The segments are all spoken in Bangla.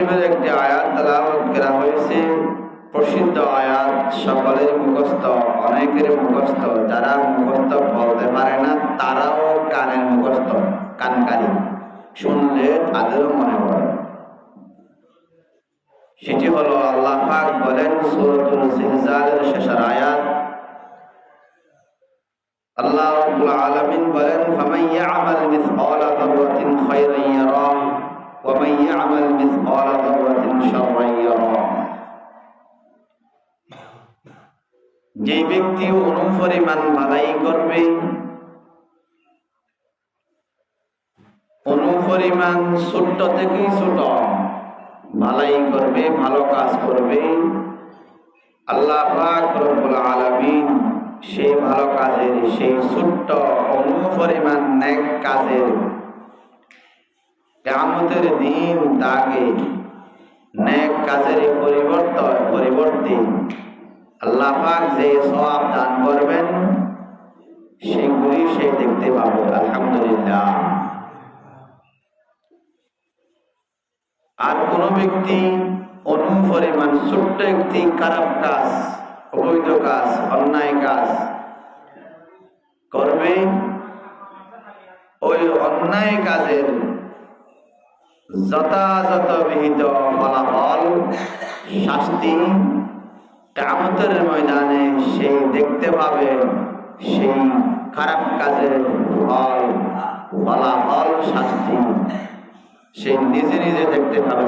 একটি আয়াত তেলাওয়াত করা হয়েছে। প্রসিদ্ধ আয়াত সকলের মুখস্থ, অনেকের মুখস্থ। যারা মুখস্থ বলতে পারে না, তারাও কানের মুখস্থ, কানকারি। শুনলে তাদেরও মনে পড়ে। সেটি হলো আল্লাহ পাক বলেন সূরাতুল জিলজালের শেষের আয়াত। আল্লাহ রাব্বুল আলামিন বলেন, ফামান ইয়ামাল মিসকালা যাররাতিন খায়রান ইয়ারা ওয়া মান ইয়ামাল মিসকালা যাররাতিন শাররান যে ব্যক্তি অনুপরিমাণ ভালাই করবে, অনুপরিমাণ ছোট্ট থেকেই ছোট ভালাই করবে, ভালো কাজ করবে, আল্লাহ পাক রব্বুল আলামিন সেই ভালো কাজের, সেই ছোট্ট, অনুপরিমাণ নেক কাজের কিয়ামতের দিন তাকে নেক কাজের পরিবর্তন পরিবর্তে আল্লাহ পাক যে সওয়াব দান করবেন, সেগুলি সে দেখতে পাবে। আলহামদুলিল্লাহ। আর কোন ব্যক্তি অনু পরিমাণ ছোট্ট একটি খারাপ কাজ, অবৈধ কাজ, অন্যায় কাজ করবে, ওই অন্যায় কাজের যথাযথ বিহিত ফলাফল, শাস্তি কামতের ময়দানে সেই দেখতে পাবে, সেই খারাপ কাজের ফল, ফলাফল, শাস্তি সে নিজে নিজে দেখতে পাবে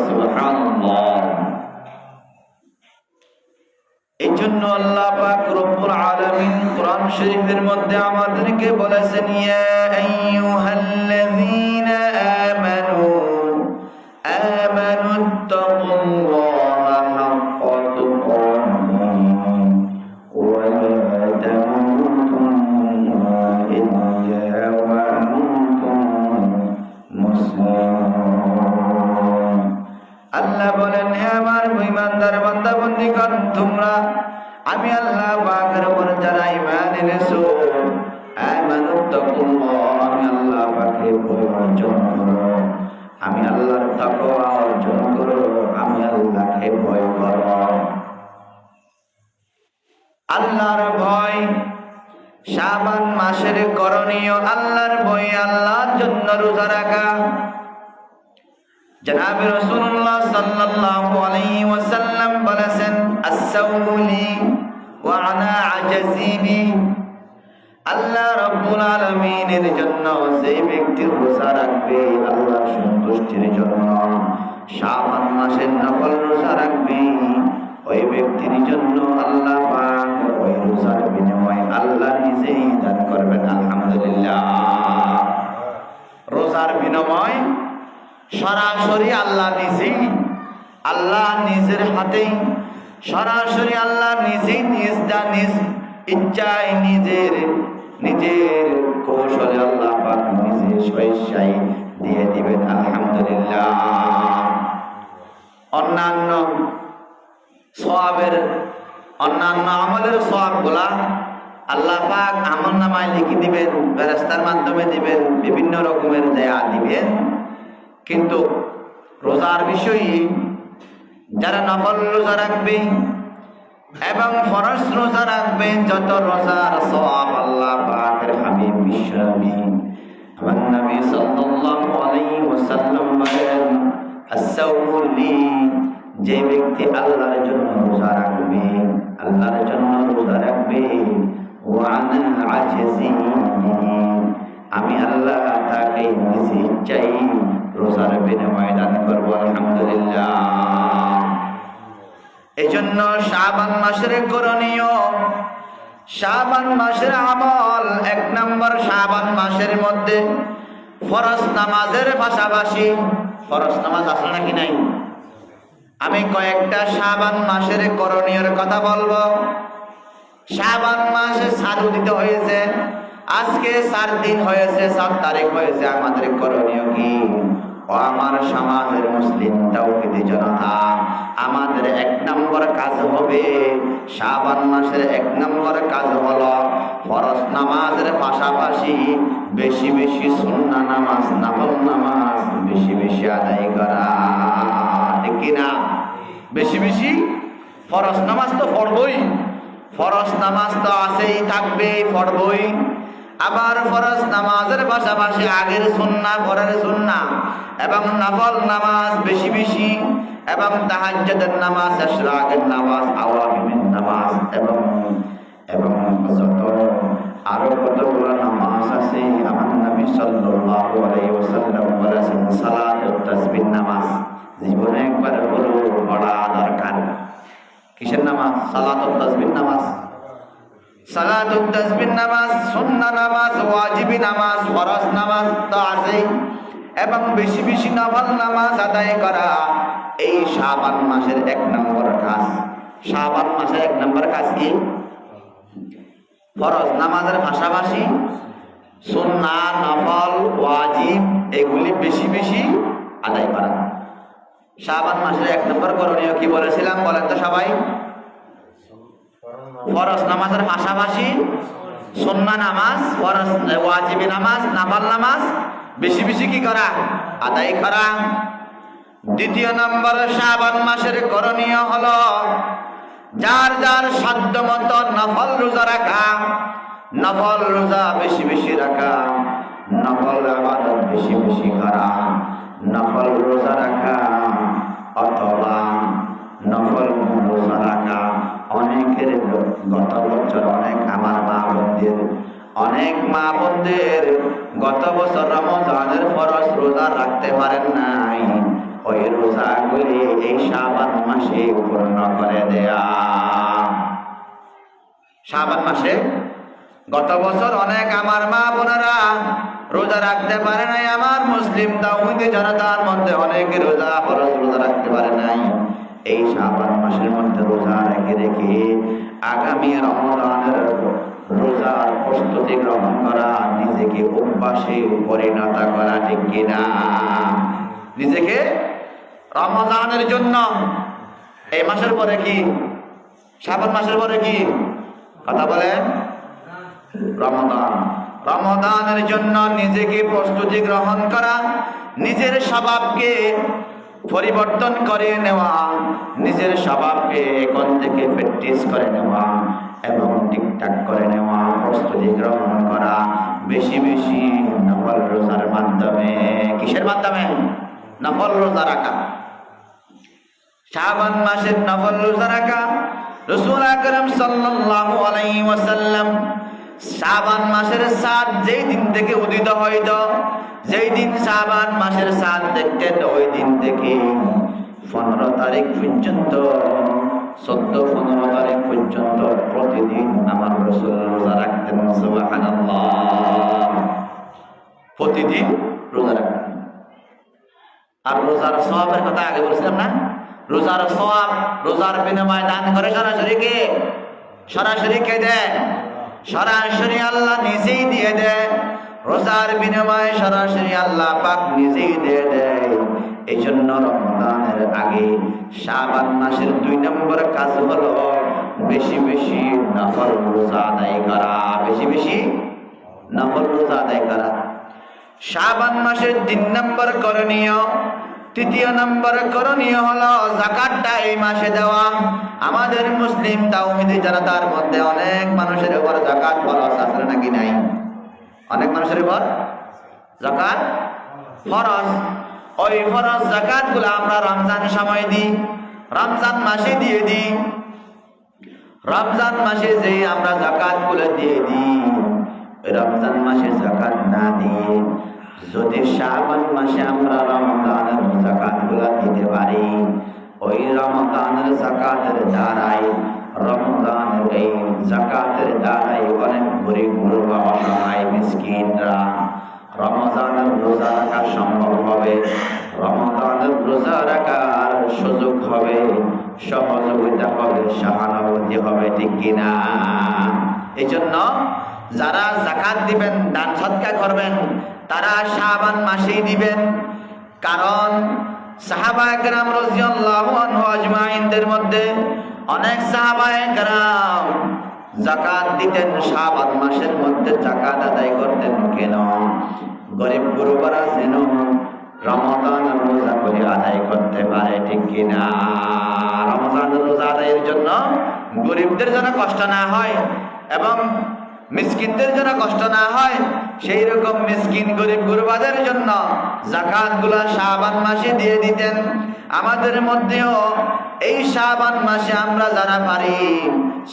এই জন্য আল্লাহ পাক রব্বুল আলামিন কোরআন শরীফের মধ্যে আমাদেরকে বলেছেন, ইয়া আইয়ুহাল্লাযীনা আমানু করণীয় আল্লাহর ভয় আল্লাহর জন্য রোজা রাখা। জনাব রাসূলুল্লাহ সাল্লাল্লাহু আলাইহি ওয়াসাল্লাম বলেছেন আস-সাওমু ওয়া আনা আজাজি বি আল্লাহ রাব্বুল আলামিনের জন্য যে ব্যক্তি রোজা রাখবে, আল্লাহর সন্তুষ্টির জন্য শাবান মাসের নফল রোজা রাখবে। ওই ব্যক্তির জন্য আল্লাহ পাক ওই রোজার বিনিময় আল্লাহ নিজেই দান করবেন, আলহামদুলিল্লাহ। রোজার বিনিময় সরাসরি আল্লাহ নিজেই, আল্লাহ নিজের হাতেই, সরাসরি আল্লাহ নিজেই নিজ দা নিজ ইচ্ছায় নিজের নিজের কৌশলে আল্লাহ পাক নিজে স্বেচ্ছায় দিয়ে দিবেন, আলহামদুলিল্লাহ। অন্যান্য সওয়াবের অন্যান্য আমলের সওয়াবগুলা আল্লাহ পাক আমল নামায় লিখে দিবেন ফেরেস্তার মাধ্যমে দিবেন, বিভিন্ন রকমের দেয়া দিবেন। কিন্তু রোজার বিষয়ে যারা নফল রোজা রাখবে এবং ফরজ রোজা রাখবে, যত রোজার সওয়াব আল্লাহ পাকের হাবিব বিশ্বনবী আমার নবী সাল্লাল্লাহু আলাইহি ওয়াসাল্লাম বলেন আস-সাওমু যে ব্যক্তি আল্লাহর জন্য রোজা রাখবে, আল্লাহর জন্য রোজা রাখবে আমি আল্লাহ তাকে নিজে চাই রোজার বিনিময় দান করব, আলহামদুলিল্লাহ। এই জন্য শাবান মাসের করণীয়, শাবান মাসের আমল এক নম্বর শাবান মাসের মধ্যে ফরজ নামাজের পাশাপাশি, ফরজ নামাজ আছে নাকি নাই? আমি কয়েকটা শাবান মাসের করণীয়র কথা বলব। শাবান মাসে সারু দিতে হয়েছে। আজকে চার দিন হয়েছে, সাত তারিখ হয়েছে। আমাদের করণীয় কি? ও আমার সমাজের মুসলিম তাওহিদি জনতা, আমাদের এক নম্বর কাজ হবে শাবান মাসের এক নম্বর কাজ হলো ফরজ নামাজের পাশাপাশি বেশি বেশি সুন্না নামাজ, নফল নামাজ বেশি বেশি আদায় করা। কিনা? বেশি বেশি? ফরজ নামাজ তো পড়বই। ফরজ নামাজ তো আছেই থাকবে পড়বই। আবার ফরজ নামাজের পাশাপাশি আগের সুন্না, পরের সুন্না, এবং নফল নামাজ বেশি বেশি, এবং তাহাজ্জুদের নামাজ এশরাকের নামাজ আওয়ামিনের নামাজ, এবং এবং যত আরও কতগুলো নামাজ আছে, আমার নবী সাল্লাল্লাহু আলাইহি ওয়াসাল্লাম বলেছেন তাসবিহ নামাজ। জীবনে একবার হলো পড়া দরকার। কিসের নামাজ? সালাত ও তাসবিহ নামাজ। সালাত ও তাসবিহ নামাজ, সুন্নাহ নামাজ, ওয়াজিবি নামাজ, ফরজ নামাজ তো আছেই। এবং বেশি বেশি নফল নামাজ আদায় করা এই শাবান মাসের এক নম্বর কাজ। শাবান মাসের এক নম্বর কাজ কি? ফরজ নামাজের পাশাপাশি সুন্না নফল, ওয়াজিব, এগুলি বেশি বেশি আদায় করা। শাবান মাসের এক নম্বর করণীয় কি বলেছিলাম বলেন তো সবাই? ফরজ নামাজের পাশাপাশি সুন্না নামাজ, ফরজ ওয়াজিবি নামাজ নাফল নামাজ বেশি বেশি কি করা? আদায় করা। দ্বিতীয় নম্বর শাবান মাসের করণীয় হলো যার যার সাধ্য মতো নফল রোজা রাখা, নফল রোজা বেশি বেশি রাখা, নফল আবাদত বেশি বেশি করা, নফল রোজা রাখা। অথবা রোজা রাখা অনেকের গত বছর অনেক আমার মা বোনদের, অনেক মা বোনদের গত বছর রমজানের ফরজ রোজা রাখতে পারেন নাই। ওই রোজাগুলি এই শাবান মাসে পূর্ণ করে দেয়া। শাবান মাসে গত বছর অনেক আমার মা বোনেরা রোজা রাখতে পারে নাই আমার মুসলিম তাওহিদি জনতার মধ্যে অনেকে রোজা ফরজ রোজা রাখতে পারে নাই। এই শাবান মাসের মধ্যে রোজা রেখে রেখে আগামী রমজানের রোজার প্রস্তুতি গ্রহণ করা, নিজেকে অভ্যাসে পরিণত করা ঠিক কিনা? নিজেকে রমজানের জন্য এই মাসের পরে কি? শ্রাবণ মাসের পরে কি? কথা বলেন? রমদান রমদানের জন্য নিজেকে প্রস্তুতি গ্রহণ করা, নিজের স্বভাবকে পরিবর্তন করে নেওয়া, নিজের স্বভাবকে এখন থেকে প্র্যাকটিস করে নেওয়া এবং ঠিকঠাক করে নেওয়া, প্রস্তুতি গ্রহণ করা, বেশি বেশি নফল রোজার মাধ্যমে। কিসের মাধ্যমে? নফল রোজা রাখা। শাবান মাসের নফল রোজা রাখা। রসুল আকরম সাল্লাল্লাহু আলাইহি ওয়াসাল্লাম শাবান মাসের সাত যেই দিন থেকে উদিত হইত, যেই দিন শাবান মাসের সাত দেখতেন, ওই দিন থেকে পনেরো তারিখ পর্যন্ত, চোদ্দ পনেরো তারিখ পর্যন্ত প্রতিদিন আমার রসুল রোজা রাখতেন প্রতিদিন রোজা রাখতেন। আর রোজার সবাবের কথা আগে বলছিলাম না? রোজার সব রোজার বিনিময় দান করে সরাসরি কে? সরাসরি কে দেয় সরাসরি আল্লাহ নিজেই দিয়ে দেয়। রোজার বিনিময়ে সরাসরি আল্লাহ পাক নিজেই দিয়ে দেয়। এই জন্য রমজানের আগে শাবান মাসের দুই নম্বর কাজ হলো বেশি বেশি নফল রোজা আদায় করা। বেশি বেশি নফল রোজা আদায় করা। শাবান মাসের তিন নম্বর করণীয় তৃতীয় নম্বর করণীয় হলো জাকাতটা এই মাসে দেওয়া। আমাদের মুসলিম তাওহিদি জনতার মধ্যে অনেক মানুষের উপর জাকাত ফরজ আছে নাকি নাই? অনেক মানুষের উপর জাকাত ফরজ। ওই ফরজ জাকাতগুলো আমরা রমজান সময় দিই, রমজান মাসে দিয়ে দিই। রমজান মাসে যে আমরা জাকাতগুলো দিয়ে দিই রমজান মাসে জাকাত না দিয়ে যদি শ্রাবণ মাসে আমরা রমজানের জাকাতগুলা দিতে পারি, ওই রমজানের জাকাতের দ্বারাই, রমজানের এই জাকাতের দ্বারাই অনেক গরিব গরিব অসহায় মিসকিনরা রমজানের রোজা রাখা সম্ভব হবে, রমজানের রোজা রাখার সুযোগ হবে, সহযোগিতা হবে, সহানুভূতি হবে, ঠিক কিনা? এই জন্য যারা জাকাত দিবেন, দান সৎকা করবেন, তারা শাবান মাসেই দিবেন। কারণ সাহাবা একরাম আজমাইনদের মধ্যে অনেক সাহাবা একরাম জাকাত দিতেন, শাবান মাসের মধ্যে জাকাত আদায় করতেন। কেন? গরিব গুরুবারা যেন রমজান রোজা করে আদায় করতে পারে, ঠিক কিনা? রমজান রোজা আদায়ের জন্য গরিবদের যেন কষ্ট না হয় এবং মিসকিনদের যেন কষ্ট না হয়, সেই রকম মিসকিন গরিব গুরবাদের জন্য জাকাতগুলা শাবান মাসে দিয়ে দিতেন। আমাদের মধ্যেও এই শাবান মাসে আমরা যারা পারি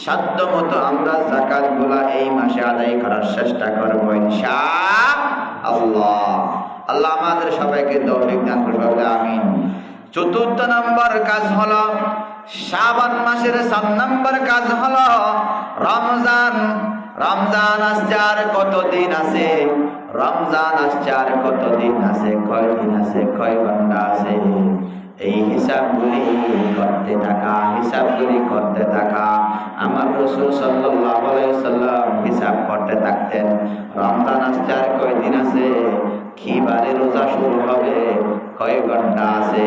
সাধ্য মতো আমরা জাকাতগুলা এই মাসে আদায় করার চেষ্টা করব ইনশা আল্লাহ আল্লাহ আমাদের সবাইকে তৌফিক দান করবে আমিন। চতুর্থ নম্বর কাজ হলো, শাবান মাসের সাত নম্বর কাজ হলো রমজান। রমজান আসছে আর কতদিন আছে? রমজান আসছে আর কতদিন আছে? কয় দিন আছে? কয় ঘণ্টা আছে? এই হিসাবগুলি করতে থাকা, হিসাবগুলি করতে থাকা। আমার রসুল আলাইহি সাল্লাম হিসাব করতে থাকতেন, রমজান আসছে আর কয় দিন আছে? কি বারে রোজা শুরু হবে? কয় ঘণ্টা আছে?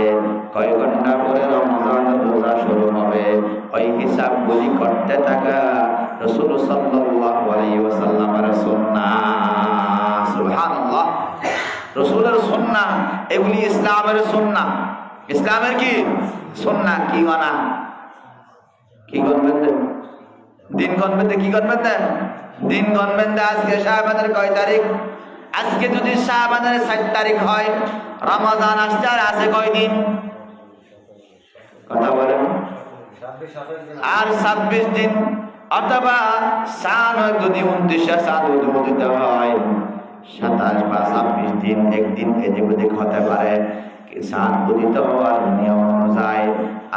কয় ঘণ্টা পরে রমজান রোজা শুরু হবে? ওই হিসাব হিসাবগুলি করতে থাকা রসুল সাল্লাল্লাহু আলাইহি ওয়াসাল্লামের সুন্নাহ। সুবহানাল্লাহ। রসুলের সুন্নাহ এগুলি ইসলামের সুন্নাহ। ইসলামের কি? সুন্নাহ কি মানা? কি করবেন দিন? গণবেন দে, কি করবেন দেন? দিন গণবেন দে, আজকে শাহবানের কয় তারিখ? আজকে যদি শাহবানের ষাট তারিখ হয় রমাদান আসছে আর আছে কয়দিন? কথা বলেন। আর ছাব্বিশ দিন। অথবা সান যদি উনত্রিশে সাত উদ্বোধিত হয়, সাতাশ বা ছাব্বিশ দিন একদিন এদিক ওদিক হতে পারে। সাত উদিত হওয়ার নিয়ম অনুযায়ী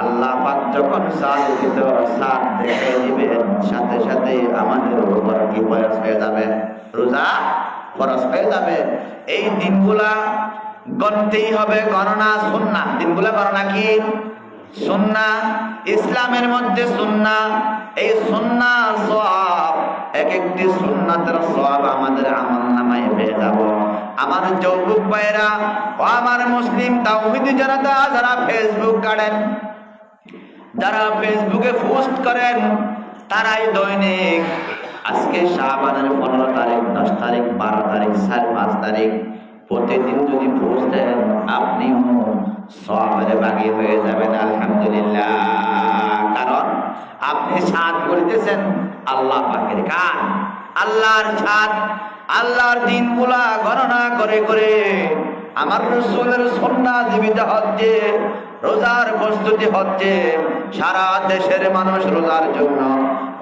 আল্লাহ পাক যখন সাত উদিত সাত দেখে দিবেন, সাথে সাথে আমাদের উপর কি বয়স হয়ে যাবে? রোজা খরচ হয়ে যাবে। এই দিনগুলা গণতেই হবে, গণনা সুন্না। দিনগুলা গণনা কি? সুন্না, ইসলামের মধ্যে সুন্না। এই সুন্না সব এক একটি সুন্নাতের সব আমাদের আমল নামায় পেয়ে যাব। আমার যৌবক ভাইরা ও আমার মুসলিম তাওহিদি জনতা, যারা ফেসবুক কাটেন যারা ফেসবুকে পোস্ট করেন, তারাই দৈনিক, আজকে শাহবানের পনেরো তারিখ, দশ তারিখ, বারো তারিখ, সাড়ে পাঁচ তারিখ প্রতিদিন যদি দেন, আপনিও সবের বাগি হয়ে যাবেন, আলহামদুলিল্লাহ। কারণ আপনি সাত করিতেছেন আল্লাহ পাকের কান। আল্লাহর ছাদ আল্লাহর দিনগুলা গণনা করে করে আমার রসুলের সন্না জীবিত হচ্ছে, রোজার প্রস্তুতি হচ্ছে, সারা দেশের মানুষ রোজার জন্য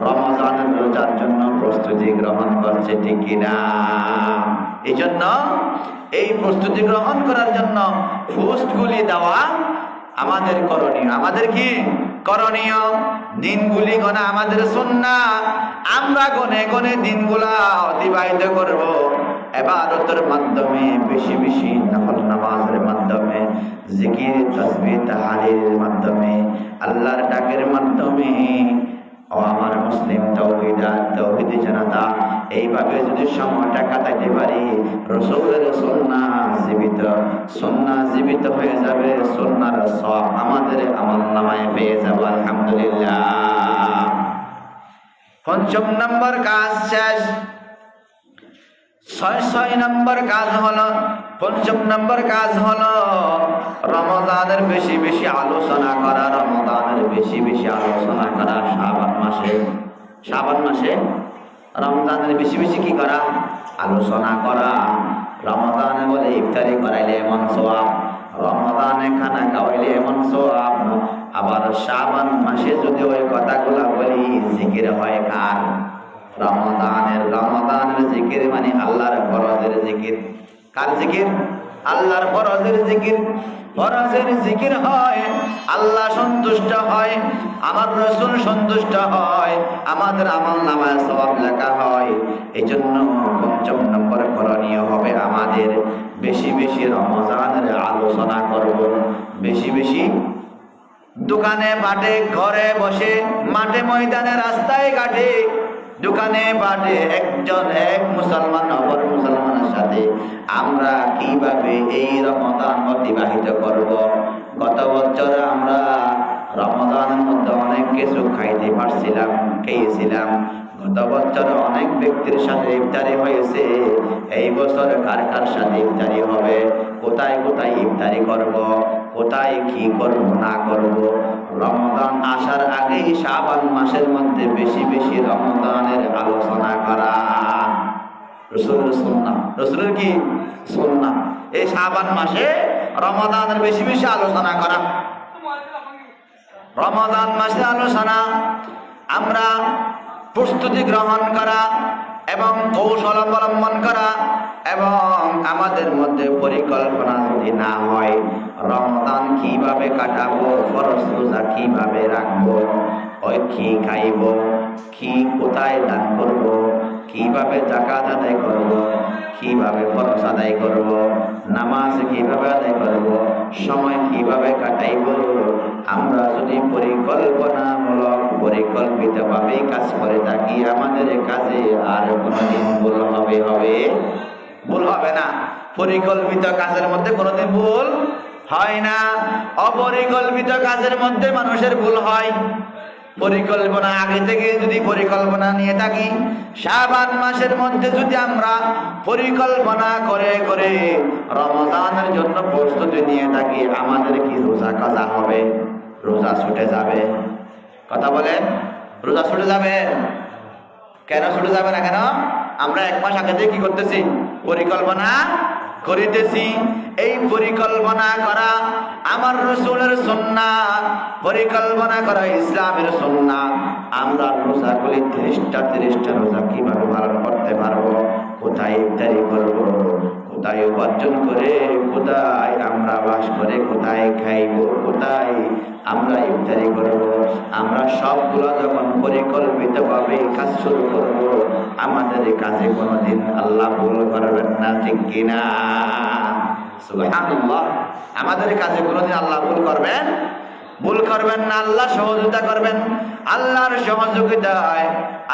রমজান রোজার জন্য প্রস্তুতি গ্রহণ করছে ঠিক কিনা? এই জন্য এই প্রস্তুতি গ্রহণ করার জন্য পোস্টগুলি দেওয়া আমাদের করণীয়। আমাদের কি? করণীয়। দিনগুলি গণা আমাদের সন্না। আমরা গনে গনে দিনগুলা অতিবাহিত করব। এবারতের মাধ্যমে, বেশি বেশি নফল নামাজের মাধ্যমে, জিকির তসবি তাহারির মাধ্যমে, আল্লাহর ডাকের মাধ্যমে ও আমার মুসলিম তৌহিদা জনতা, এইভাবে যদি সময়টা কাটাইতে পারি, রসৌলের সন্না জীবিত সন্না জীবিত হয়ে যাবে সন্ন্যার সব আমাদের আমল নামায় পেয়ে যাব, আলহামদুলিল্লাহ। পঞ্চম নম্বর কাজ শেষ। রমজানের বেশি বেশি আলোচনা করা, রমজানের বেশি বেশি আলোচনা করা শ্রাবণ মাসে। শ্রাবণ মাসে রমজানের বেশি বেশি কি করা? আলোচনা করা। রমজানে বলে ইফতারি করাইলে এমন সোয়াব রমজানে খানা খাওয়াইলে এমন সোয়াব আবার শ্রাবণ মাসে যদি ওই কথাগুলা বলি, জিকির হয় কার? রমদানের রমদানের জিকির মানে আল্লাহর ফরজের জিকির। কার জিকির? আল্লাহর ফরজের জিকির। ফরজের জিকির হয়, আল্লাহ সন্তুষ্ট হয়, আমার রসুল সন্তুষ্ট হয়, আমাদের আমল নামায় সবাব লেখা হয়। এই জন্য পঞ্চম নম্বর করণীয় হবে আমাদের বেশি বেশি রমজানের আলোচনা করব। বেশি বেশি দোকানে বাটে ঘরে বসে, মাঠে ময়দানে, রাস্তায়, ঘাটে দোকানে বাটে একজন এক মুসলমান অপর মুসলমানের সাথে আমরা কীভাবে এই রমদান অতিবাহিত করব? গত বছর আমরা রমদানের মধ্যে অনেক কিছু খাইতে পারছিলাম, খেয়েছিলাম। গত বছর অনেক ব্যক্তির সাথে ইফতারি হয়েছে। এই বছর কার কার সাথে ইফতারি হবে? কোথায় কোথায় ইফতারি করব? কোথায় কি করব, না করব? রমদান আসার আগেই শাবান মাসের মধ্যে বেশি বেশি রমজানের আলোচনা করা। কি? এই মাসে রমজানের বেশি বেশি আলোচনা করা। রমাদান আলোচনা, আমরা প্রস্তুতি গ্রহণ করা এবং কৌশল অবলম্বন করা এবং আমাদের মধ্যে পরিকল্পনা যদি না হয় রমদান কীভাবে কাটাবো ফরস রোজা কীভাবে রাখব, ওই কি খাইব, কি কোথায় দান করব, কীভাবে জাকাত আদায় করব, কীভাবে ফরস আদায় করব, নামাজ কীভাবে আদায় করব, সময় কীভাবে কাটাইব, আমরা যদি পরিকল্পনামূলক পরিকল্পিতভাবে কাজ করে থাকি, আমাদের কাজে আর কোনোদিন ভুল হবে হবে? ভুল হবে না। পরিকল্পিত কাজের মধ্যে কোনোদিন ভুল হয় না। অপরিকল্পিত কাজের মধ্যে মানুষের ভুল হয়। পরিকল্পনা আগে থেকে যদি পরিকল্পনা নিয়ে থাকি শাবান মাসের মধ্যে যদি আমরা পরিকল্পনা করে করে রমজানের জন্য প্রস্তুতি নিয়ে থাকি, আমাদের কি রোজা কাজা হবে? রোজা ছুটে যাবে। কথা বলেন, রোজা ছুটে যাবে? কেন ছুটে যাবে না কেন? আমরা এক মাস আগে থেকে কি করতেছি? পরিকল্পনা করিতেছি। এই পরিকল্পনা করা আমার রসুলের সন্না পরিকল্পনা করা ইসলামের সন্না আমরা রোজাগুলি তিরিশটা তিরিশটা রোজা কীভাবে পালন করতে পারব? কোথায় ইত্যাদি করব? কোথায় উপার্জন করে, কোথায় আমরা বাস করে, কোথায় খাইব, কোথায় আমরা ইফতারি করব, আমরা সবগুলো যখন পরিকল্পিতভাবে কাজ শুরু করব, আমাদের কাজে কোনোদিন আল্লাহ ভুল করবেন না, ঠিক কিনা? আমাদের কাজে কোনোদিন আল্লাহ ভুল করবেন? ভুল করবেন না, আল্লাহ সহযোগিতা করবেন। আল্লাহর সহযোগিতায়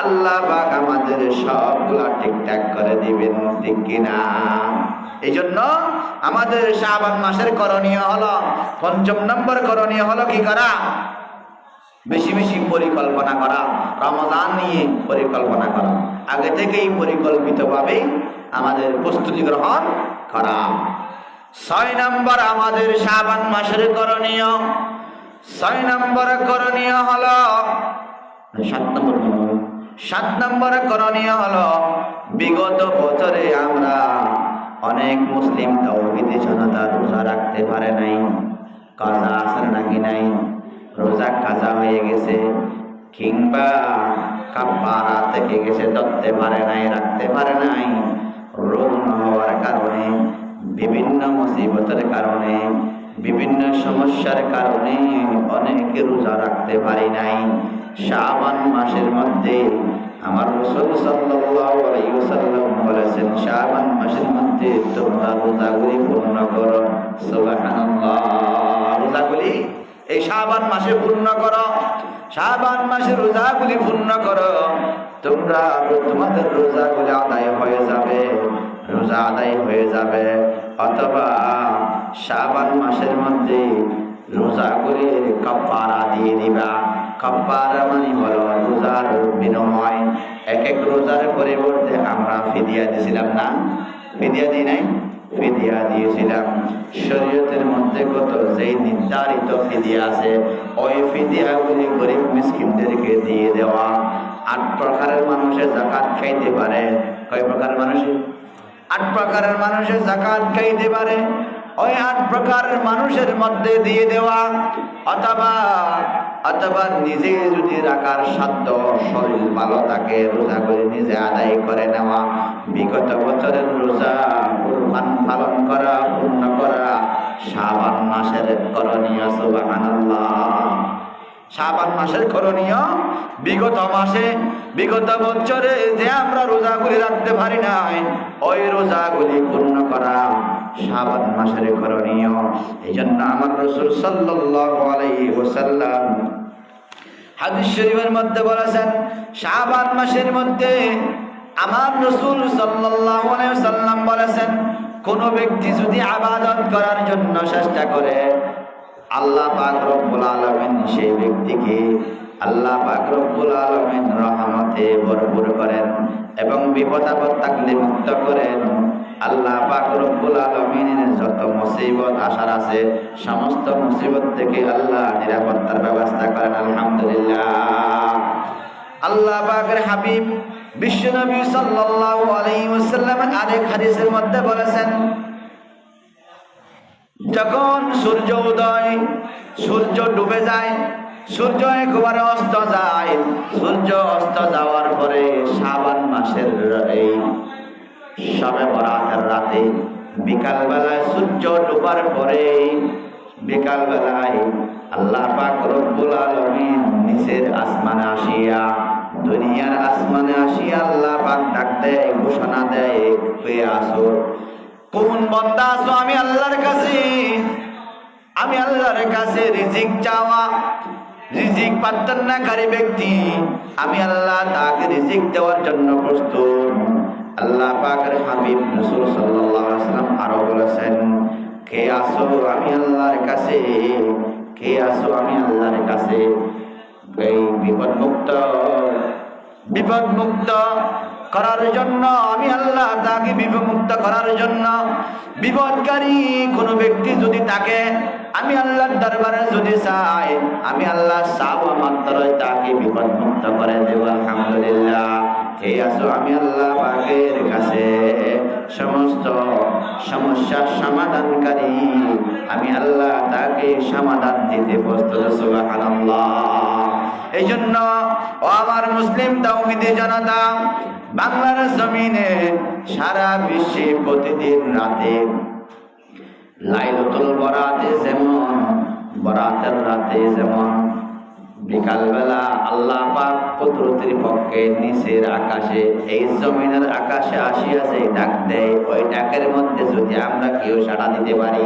আল্লাহ পাক আমাদের সবগুলা ঠিকঠাক করে দিবেন, ঠিক কিনা? এই জন্য আমাদের শাবান মাসের করণীয় হলো, পঞ্চম নম্বর করণীয় হলো কি করা? বেশি বেশি পরিকল্পনা করা, রমজান নিয়ে পরিকল্পনা করা। আগে থেকেই পরিকল্পিতভাবে আমাদের প্রস্তুতি গ্রহণ করা। ছয় নম্বর আমাদের শাবান মাসের করণীয়। ছয় নম্বর করণীয় হলো সাত নম্বর সাত নম্বর করণীয় হলো, বিগত বছরে আমরা অনেক মুসলিম তৌহিদি জনতা রোজা রাখতে পারে নাই, কাজা আসর নাকি নাই, রোজা কাজা হয়ে গেছে, কিংবা কাপারা থেকে গেছে, ধরতে পারে নাই, রাখতে পারে নাই রোগ হওয়ার কারণে, বিভিন্ন মুসিবতের কারণে বিভিন্ন সমস্যার কারণে অনেকে রোজা রাখতে পারি নাই। শাবান মাসের মধ্যে আমার রসুল বলেছেন, শাবান মাসের মধ্যে তোমরা রোজাগুলি পূর্ণ করো। রোজাগুলি এই শাবান মাসে পূর্ণ করো। শাবান মাসে রোজাগুলি পূর্ণ করো। তোমরা তোমাদের রোজা রোজাগুলি আদায় হয়ে যাবে। রোজা আদায় হয়ে যাবে। অথবা শাবান মাসের মধ্যে রোজাগুলির কাপ্পারা দিয়ে দিবা। কাপ্পারা মানে হলো রোজার বিনিময়। এক এক রোজার পরিবর্তে আমরা ফিদিয়া দিয়েছিলাম না? ফিদিয়া দিই নাই? ফিদিয়া দিয়েছিলাম। শরীয়তের মধ্যে কত যেই নির্ধারিত ফিদিয়া আছে, ওই ফিদিয়াগুলি গরিব মিসকিনদেরকে দিয়ে দেওয়া। আট প্রকারের মানুষের জাকাত খাইতে পারে। কয় প্রকারের মানুষ? আট প্রকারের মানুষের জাকাত খাইতে পারে। ওই আট প্রকারের মানুষের মধ্যে দিয়ে দেওয়া, অথবা অথবা নিজে যদি রাখার সাধ্য, শরীর ভালো থাকে, রোজা করে নিজে আদায় করে নেওয়া, বিগত বছরের রোজা কোরবান পালন করা, পূর্ণ করা সাবান মাসের করণীয়, সুবহানাল্লাহ। শাবান মাসের করণীয়। বিগত মাসে, বিগত বছরে যে আমরা রোজাগুলি রাখতে পারি নাই, ওই রোজাগুলি পূর্ণ করা শাবান মাসের করণীয়। এই জন্য আমার রসুল ওয়াসাল্লাম হাদিস শরীফের মধ্যে বলেছেন, শাবান মাসের মধ্যে আমার রসুল ওয়াসাল্লাম বলেছেন, কোন ব্যক্তি যদি আবাদত করার জন্য চেষ্টা করে আল্লাহ পাক আলামিন সেই ব্যক্তিকে আল্লাহ পাক আলামিন রহমতে ভরপুর করেন এবং বিপদ আপদ থাকলে মুক্ত করেন। আল্লাহ পাক আলামিনের যত মুসিবত আসার আছে, সমস্ত মুসিবত থেকে আল্লাহ নিরাপত্তার ব্যবস্থা করেন, আলহামদুলিল্লাহ। আল্লাহ পাকের হাবিব বিশ্বনবী সাল্লাল্লাহু আলাইহি ওয়াসাল্লাম আরেক হাদিসের মধ্যে বলেছেন যখন সূর্য উদয়, সূর্য ডুবে যায়, সূর্য একবারে অস্ত যায়, সূর্য অস্ত যাওয়ার পরে শ্রাবণ মাসের এই সবে বরাতের রাতে বিকাল বেলায় সূর্য ডুবার পরে বিকাল বেলায় আল্লাহ রব্বুল আলামিন নিচের আসমানে আসিয়া, দুনিয়ার আসমানে আসিয়া আল্লাহ পাক ডাক দেয়, ঘোষণা দেয় পেয়ে আসো কোন বন্দা আছো? আমি আল্লাহর কাছে। আমি আল্লাহর কাছে রিজিক চাওয়া, রিজিক পাত্তন না কারি ব্যক্তি। আমি আল্লাহ তাকে রিজিক দেওয়ার জন্য প্রস্তুত। আল্লাহ পাকের হাবিব রসুল ওয়াসাল্লাম আরও বলেছেন, কে আসো আমি আল্লাহর কাছে। কে আসো আমি আল্লাহর কাছে। এই বিপদ মুক্ত করার জন্য, আমি আল্লাহ তাকে বিপদমুক্ত করার জন্য বিপদকারী কোনো ব্যক্তি যদি তাকে আমি আল্লাহর দরবারে যদি চাই, আমি আল্লাহ চাওয়া মাত্রই তাকে বিপদমুক্ত করে দেব, আলহামদুলিল্লাহ। কে আসো আমি আল্লাহ পাকের কাছে সমস্ত সমস্যার সমাধানকারী, আমি আল্লাহ তাকে সমাধান দিতে প্রস্তুত, সুবহানাল্লাহ। এই জন্য ও আমার মুসলিম তাওহিদি জনতা বাংলার জমিনে সারা বিশ্বে প্রতিদিন রাতে লাইলতুল বরাতে যেমন বরাতের রাতে যেমন বিকালবেলা আল্লাহ পাক কুদরতের পক্ষে নিচের আকাশে, এই জমিনের আকাশে আসিয়া যে ডাক দেয়, ওই ডাকের মধ্যে যদি আমরা কেউ সাড়া দিতে পারি,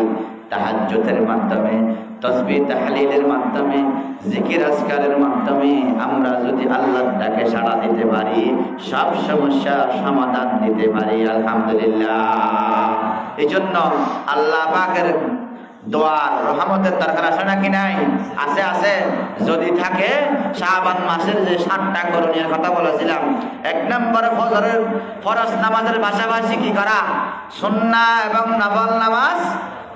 তাহাজ্জুদের মাধ্যমে, তসবি তাহলিলের মাধ্যমে, জিকির আজকারের মাধ্যমে, আমরা যদি আল্লাহর ডাকে সাড়া দিতে পারি, সব সমস্যার সমাধান দিতে পারি, আলহামদুলিল্লাহ। এই জন্য আল্লাহ পাকের দোয়ার রহমতের দরকার আছে নাকি নাই? আছে আছে। যদি থাকে শাহবান মাসের যে সাতটা করণীয় কথা বলেছিলাম, এক নম্বর ফজরের ফরজ নামাজের পাশাপাশি কি করা? সুন্না এবং নফল নামাজ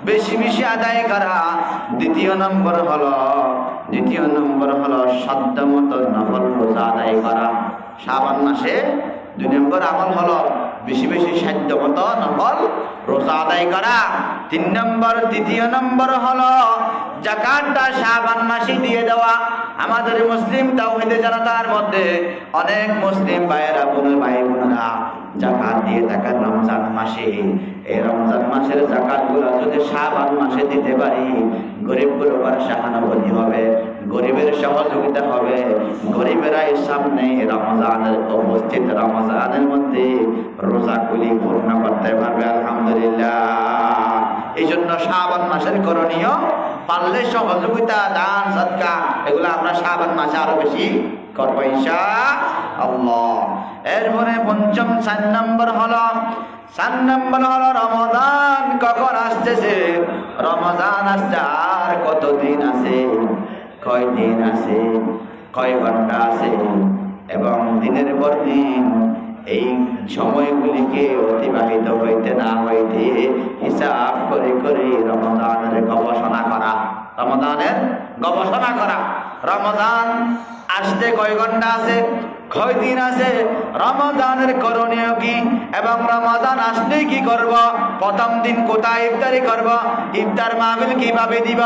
বেশি বেশি আদায় করা। দ্বিতীয় নম্বর হলো, দ্বিতীয় নম্বর হলো সাধ্য মতো নফল রোজা আদায় করা। শাবান মাসে দুই নম্বর আমল হলো বেশি বেশি সাধ্য মতো নফল রোজা আদায় করা। তিন নম্বর, দ্বিতীয় নম্বর হলো জাকাতটা শাবান মাসে দিয়ে দেওয়া। আমাদের মুসলিম তাওহিদে জনতার মধ্যে অনেক মুসলিম ভাইয়েরা, বোনের ভাই বোনেরা জাকাত দিয়ে থাকেন রমজান মাসে। এই রমজান মাসের জাকাতগুলো যদি শাবান মাসে দিতে পারি গরিব গুলোবার সহানুভূতি হবে, গরিবের সহযোগিতা হবে। গরিবেরাই সামনে রমজানের উপস্থিত, রমজানের মধ্যে রোজাগুলি পূর্ণ করতে পারবে, আলহামদুলিল্লাহ। এই জন্য শাবান মাসের করণীয়, পারলে সহযোগিতা, দান সৎকা এগুলো আমরা শাবান মাসে আরও বেশি করব ইনশা আল্লাহ। এরপরে পঞ্চম চার নম্বর হলো, চার নম্বর হলো রমজান কখন আসতেছে? রমজান আসছে আর কতদিন আছে? কয় দিন আছে? কয় ঘণ্টা আছে? এবং দিনের পর দিন এই সময়গুলিকে অতিবাহিত হইতে না হইতে হিসাব করে করে রমজানের গবেষণা করা, রমজানের গবেষণা করা। রমজান আসতে কয় ঘণ্টা আছে? কয় দিন আছে? রমজানের করণীয় কি? এবং রমজান আসলে কি করব? প্রথম দিন কোথায় ইফতারি করব? ইফতার মাহফিল কীভাবে দিব?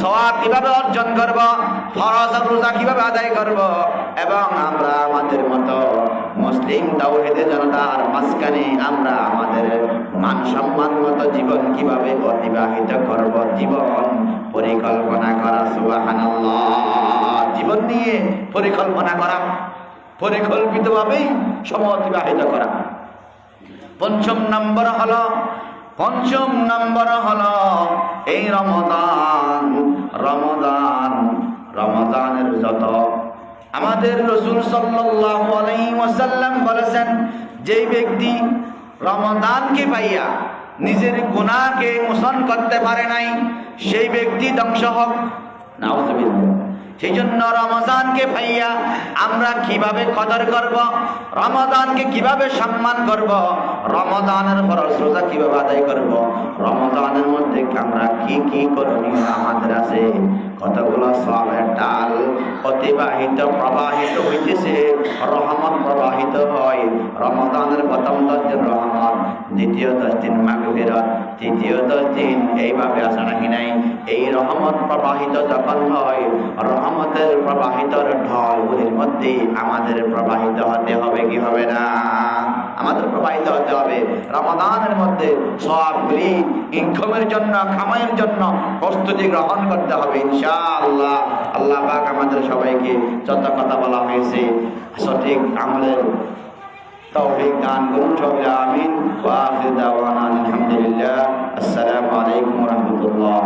সওয়াব কীভাবে অর্জন করব? ফরজ রোজা কীভাবে আদায় করব? এবং আমরা আমাদের মতো মুসলিম তাওহিদে জনতার মাঝখানে আমরা আমাদের মান সম্মান মতো জীবন কীভাবে অতিবাহিত করব? জীবন পরিকল্পনা করা, সুবহানাল্লাহ। জীবন নিয়ে পরিকল্পনা করা, পরিকল্পিতভাবেই সময় অতিবাহিত করা। পঞ্চম নম্বর হল, পঞ্চম নম্বর হল, এই রমদান রমদান রমদানের যত আমাদের রসুল ওয়াসাল্লাম বলেছেন, যেই ব্যক্তি রমদানকে পাইয়া নিজের গুণাকে মোচন করতে পারে নাই, সেই ব্যক্তি ধ্বংস হোক। নাউজুবিল্লাহ। সেই জন্য রমজানকে ভাইয়া, আমরা কীভাবে কদর করব? রমজানকে কীভাবে সম্মান করব? রমজানের ফরজ রোজা কীভাবে আদায় করব? রমজানের মধ্যে আমরা কি কি করণীয় আমাদের আছে? কতগুলো সবের ডাল অতিবাহিত, প্রবাহিত হইতেছে, রহমত প্রবাহিত হয়। রমজানের প্রথম দশ দিন রহমত, দ্বিতীয় দশ দিন মাগফিরত, তৃতীয় দশ দিন এইভাবে আসে নাকি নাই? এই রহমত প্রবাহিত যখন হয় রহমতের প্রবাহিতর ঢলগুলির মধ্যে আমাদের প্রবাহিত হতে হবে, কি হবে না? আমাদের প্রবাহিত হতে হবে রমাদানের মধ্যে সবগুলি ইনকামের জন্য খামাইয়ের জন্য প্রস্তুতি গ্রহণ করতে হবে, ইনশাআল্লাহ। আল্লাহ পাক আমাদের সবাইকে যত কথা বলা হয়েছে, সঠিক আমলের তৌফিক দান করুন সবাই, আমিন। ওয়া আখির দাওয়ানা আলহামদুলিল্লাহ। আসসালামু আলাইকুম ওয়া রাহমাতুল্লাহ।